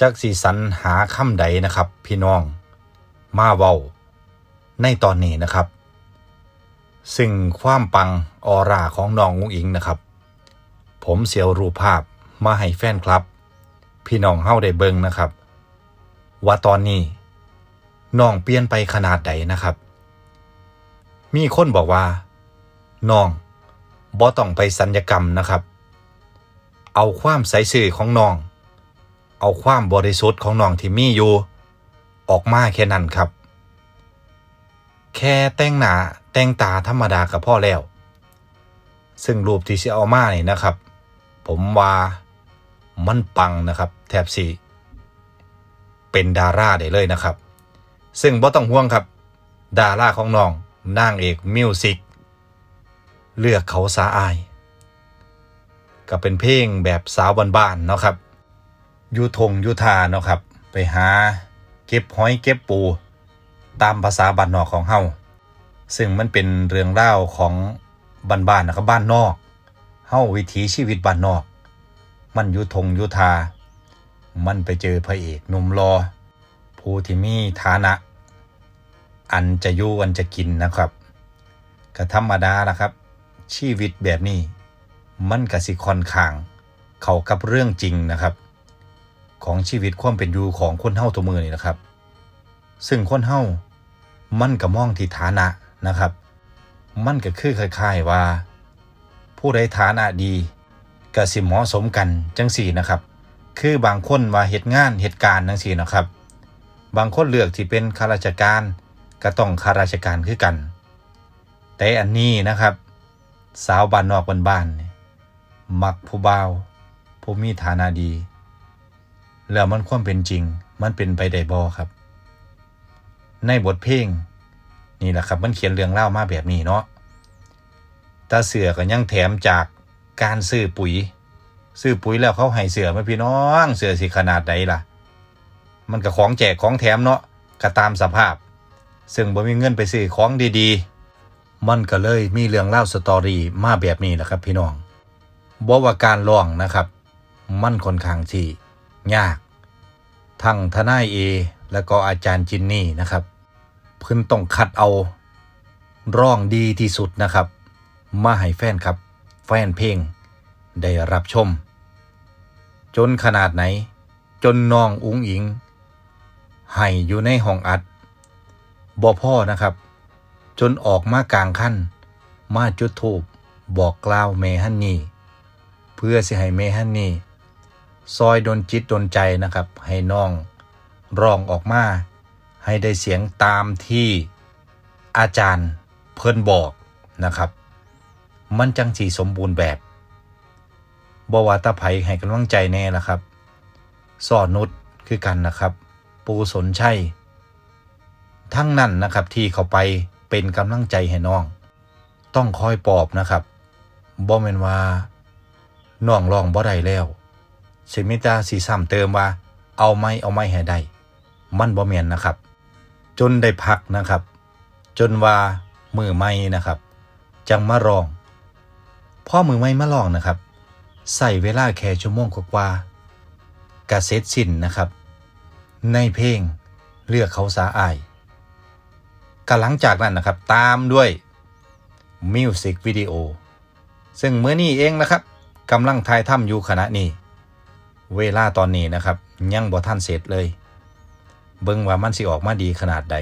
จักสีสันหาคำใดนะครับ พี่น้องมาเว้าในตอนนี้นะครับ ซึ่งความปังออร่าของน้องอุ้งอิงนะครับ ผมเสียวรูปภาพมาให้แฟนครับ พี่น้องเฮาได้เบิงนะครับ ว่าตอนนี้น้องเปลี่ยนไปขนาดใดนะครับ มีคนบอกว่าน้องบ่ต้องไปสัญญกรรมนะครับ เอาความใสซื่อของน้อง เอาความบริสุทธิ์ของน้องที่มีอยู่ ออกมาแค่นั้นครับ แค่แต่งหน้าแต่งตาธรรมดากับพ่อแล้ว ซึ่งรูปที่เสิเอามาเนี่นะครับ ผมว่ามันปังนะครับ แทบสิเป็นดาราได้เลยนะครับ ซึ่งบ่ต้องห่วงครับ ดาราของน้องนางเอกมิวสิกเลือกเขาสาอาย ก็เป็นเพลงแบบสาวบ้านๆเนาะครับ อยูทงอยูทาเนาะครับ ไปหาเก็บหอยเก็บปู ตามภาษาบ้านนอกของเฮาซึ่งมันเป็นเรื่องเล่าของบ้านๆนะครับบ้านนอกเฮาวิถีชีวิตบ้านนอก มันอยุทงอยุทา มันไปเจอพระเอกหนุ่มรอ ผู้ที่มีฐานะ อันจะอยู่อันจะกินนะครับก็ธรรมดาล่ะครับ ชีวิตแบบนี้ มันกสิค่อนข้าง เข้ากับเรื่องจริงนะครับ ของชีวิตความเป็นอยู่ของคนเฮาตัวมือนี่นะครับ ซึ่งคนเฮามันก็มองที่ฐานะนะครับ มันก็คือคล้ายๆว่า ผู้ใดฐานะดีก็สิเหมาะสมกันจังสี่นะครับ คือบางคนว่าเหตุงานเหตุการณ์จังสี่นะครับ บางคนเลือกที่เป็นข้าราชการก็ต้องข้าราชการคือกัน แต่อันนี้นะครับ สาวบ้านนอกบ้านๆนี่มักผู้บ่าวผู้มีฐานะดี แล้วมันความเป็นจริง มันเป็นไปได้บ่ครับ ในบทเพลงนี่แหละครับมันเขียนเรื่องเล่ามาแบบนี้เนาะตาเสือก็ยังแถมจากการซื้อปุ๋ย ซื้อปุ๋ยแล้วเขาให้เสือไมพี่น้องเสือสิขนาดใดล่ะ มันก็ของแจกของแถมเนาะก็ตามสภาพ ซึ่งบ่มีเงินไปซื้อของดีๆ มันก็เลยมีเรื่องเล่าสตอรี่มาแบบนี้แหละครับพี่น้องบ่ว่าการร้องนะครับ มันค่อนข้างที่ ยาก ทั้งทนายเอแล้วก็อาจารย์จินนี่นะครับ เพิ่นต้องคัดเอาร้องดีที่สุดนะครับ มาให้แฟนครับ แฟนเพลงได้รับชม จนขนาดไหน จนน้องอุ้งอิงให้อยู่ในห้องอัดบ่พ่อนะครับ จนออกมากลางขั้น มาจุดทูบบอกกล่าวเมฮันนี่ เพื่อสิให้เมฮันนี่ ซอยดนจิตดนใจนะครับ ให้น้องร้องออกมา ให้ได้เสียงตามที่อาจารย์เพิ่นบอกนะครับ มันจังสีสมบูรณ์แบบบวาตาไผให้กำลังใจแน่ละครับสอนุชคือกันนะครับ ปูสนชัยทั้งนั้นนะครับที่เขาไปเป็นกำลังใจให้น้อง ต้องคอยปลอบนะครับบ่แม่นว่าน้องร้องบ่ได้แล้ว สิมิตาสีซ้ำเติมว่า เอาไม่เอาไม่ให้ได้มันบ่แม่นนะครับ จนได้พักนะครับ จนว่ามือไม่นะครับ จังมารอง พ่อมือไม่มาร้องนะครับ ใส่เวลาแค่ชั่วโมงกว่ากะเสร็จสิ้นนะครับ ในเพลงเลือกเขาสาอายกหลังจากนั้นนะครับ ตามด้วยมิวสิกวิดีโอซึ่งเมื่อนี้เองนะครับกำลังถ่ายทำอยู่ขณะนี้ เวลาตอนนี้นะครับ ยังบ่ทันเสร็จเลย เบิ่งว่ามันสิออกมาดีขนาดใด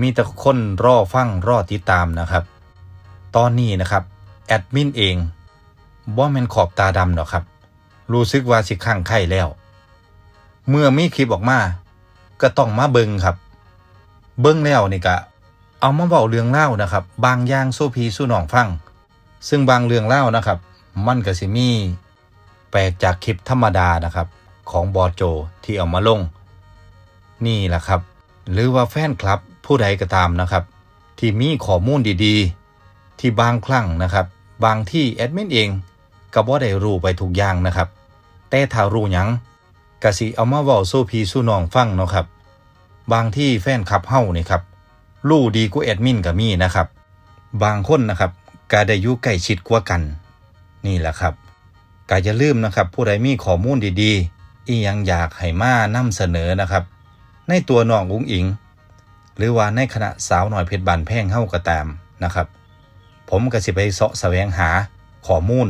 มีแต่คนรอฟังรอติดตามนะครับ ตอนนี้นะครับแอดมินเองบ่แม่นขอบตาดำหรอกครับ รู้สึกว่าสิข้างไข่แล้ว เมื่อมีคลิปออกมา ก็ต้องมาเบิงครับ เบิงแล้วนี่ก็เอามาเบาเรื่องเล่านะครับ บางอย่างสู้พีสู้หนองฟัง ซึ่งบางเรื่องเล่านะครับ มันก็สิมี ปลกจากคลิปธรรมดานะครับ ของบอโจที่เอามาลง นี่แหละครับ หรือว่าแฟนคลับผู้ใดก็ตามนะครับ ที่มีข้อมูลดีๆ ที่บางครั้งนะครับ บางที่แอดมินเองก็บ่ได้รู้ไปทุกอย่างนะครับ แต่ถ้ารู้หยังก็สิเอามาเว้าสู้พีสู้น้องฟังเนาะครับ บางที่แฟนคลับเฮ้านี่ครับรู้ดีกว่าแอดมินก็มีนะครับ บางคนนะครับก็ได้อยู่ใกล้ชิดกว่ากัน นี่แหละครับ ก็อย่าลืมนะครับ ผู้ใดมีข้อมูลดีๆ อีหยังอยากให้มานำเสนอนะครับ ในตัวน้องอุ้งอิง หรือว่าในคณะสาวหน่อยเพชรบานแพ่งเฮาก็ตามนะครับ ผมก็สิไปเสาะแสวงหาข้อมูล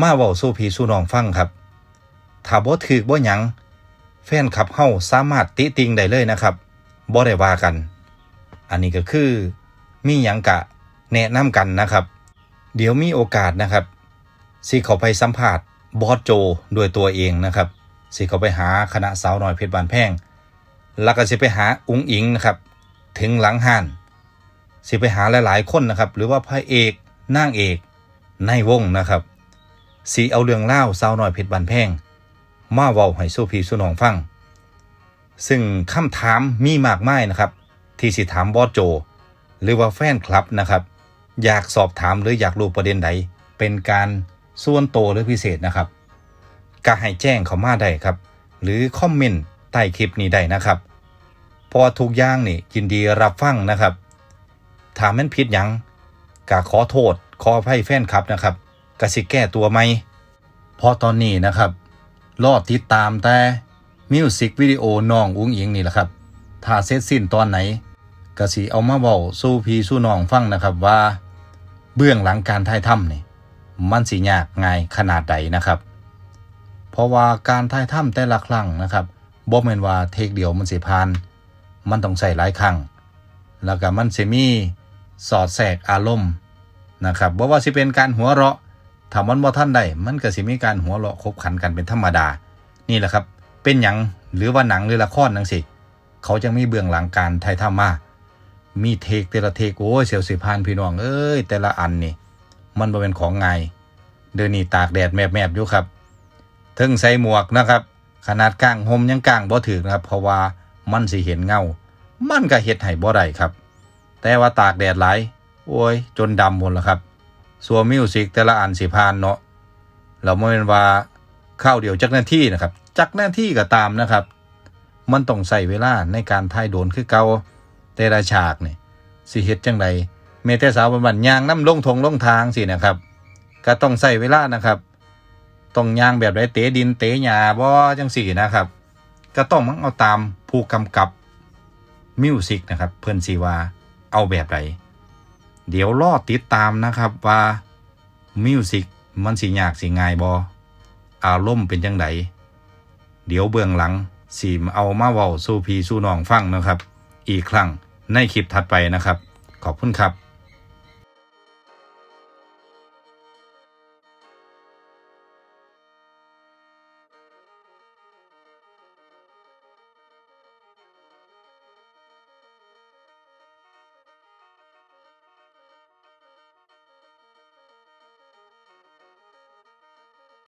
มาเว้าสู้พีสู้น้องฟังครับถ้าบ่ถูกบ่หยังแฟนคลับเฮาสามารถติติงได้เลยนะครับบ่ได้ว่ากัน อันนี้ก็คือมีหยังกะแนะนำกันนะครับ เดี๋ยวมีโอกาสนะครับ สิเขาไปสัมภาษณ์บอสโจด้วยตัวเองนะครับ สิเขาไปหาคณะสาวน้อยเพชรบานแพงแล้วก็สิไปหาอุ๋งอิงนะครับ ถึงหลังห้านสิไปหาหลายๆคนนะครับ หรือว่าพระเอกนางเอกในวงนะครับสีเอาเรื่องเล่าสาวน้อยเพชรบานแพงมาเว้าให้สู้พีสู้น้องฟัง ซึ่งคำถามมีมากมายนะครับ ที่สิถามบอสโจ หรือว่าแฟนคลับนะครับ อยากสอบถามหรืออยากรู้ประเด็นใดเป็นการ ส่วนโตหรือพิเศษนะครับก็ให้แจ้งเขามาได้ครับ หรือคอมเมนต์ใต้คลิปนี้ได้นะครับพราะว่าทุกอย่างนี่ยินดีรับฟังนะครับถาแมันผิดยังก็ขอโทษขออภัยแฟนคลับนะครับกสิแก้ตัวไหมเพราะตอนนี้นะครับรอดติดตามแต่มิวสิกวิดีโอน้องอุ้งอิงนี่แหละครับ ถ้าเสร็จสิ้นตอนไหนกสิเอามาเว้าสู้พีสู้น้องฟังนะครับว่า เบื้องหลังการถ่ายทำนี่ มันสิยากง่ายขนาดใดนะครับ เพราะว่าการถ่ายทำแต่ละครั้งนะครับบ่แม่นว่าเทคเดียวมันสิผ่าน มันต้องใส่หลายครั้ง แล้วก็มันสิมีสอดแทรกอารมณ์นะครับบ่ว่าสิเป็นการหัวเราะถ้ามันบ่ทันได้มันก็สิมีการหัวเราะคบขันกันเป็นธรรมดา นี่แหละครับ เป็นหยังหรือว่าหนังหรือละครจังสิ เขาจะมีเบื้องหลังการถ่ายทำมา มีเทคแต่ละเทคโอ้ยเสียวสิพานพี่น้องเอ้ยแต่ละอันนี่ มันบ่เป็นของง่ายเดินนี่ตากแดดแมบๆอยู่ครับถึงใส่หมวกนะครับ ขนาดกลางห่มยังกลางบ่ถึกนะครับ เพราะว่ามันสิเห็นเงา มันก็เฮ็ดให้บ่ได้ครับ แต่ว่าตากแดดหลายโอ้ย จนดำหมดแล้วครับสัวมิวสิกแต่ละอันสิพานเนาะเราไม่เป็นว่าข้าวเดียวจักหน้าที่นะครับ จักหน้าที่ก็ตามนะครับ มันต้องใส่เวลาในการถ่ายโดนคือเก่าแต่ละฉากนี่สิเฮ็ดจังได เมแต่สาวบันยางน้ำลงทงลงทางสินะครับ ก็ต้องใส่เวลานะครับต้องยางแบบไรเตะดินเตะหญ้าบ่จังสี่นะครับ ก็ต้องมันเอาตามผู้กำกับมิวสิกนะครับ เพิ่อนสิว่าเอาแบบไหนเดี๋ยวรอติดตามนะครับว่ามิวสิกมันสิยากสิง่ายบ่อารมณ์เป็นจังไดเดี๋ยวเบื้องหลังสิมเอามาเว้าสู่พี่สู่น้องฟังนะครับ อีกครั้งในคลิปถัดไปนะครับ ขอบคุณครับ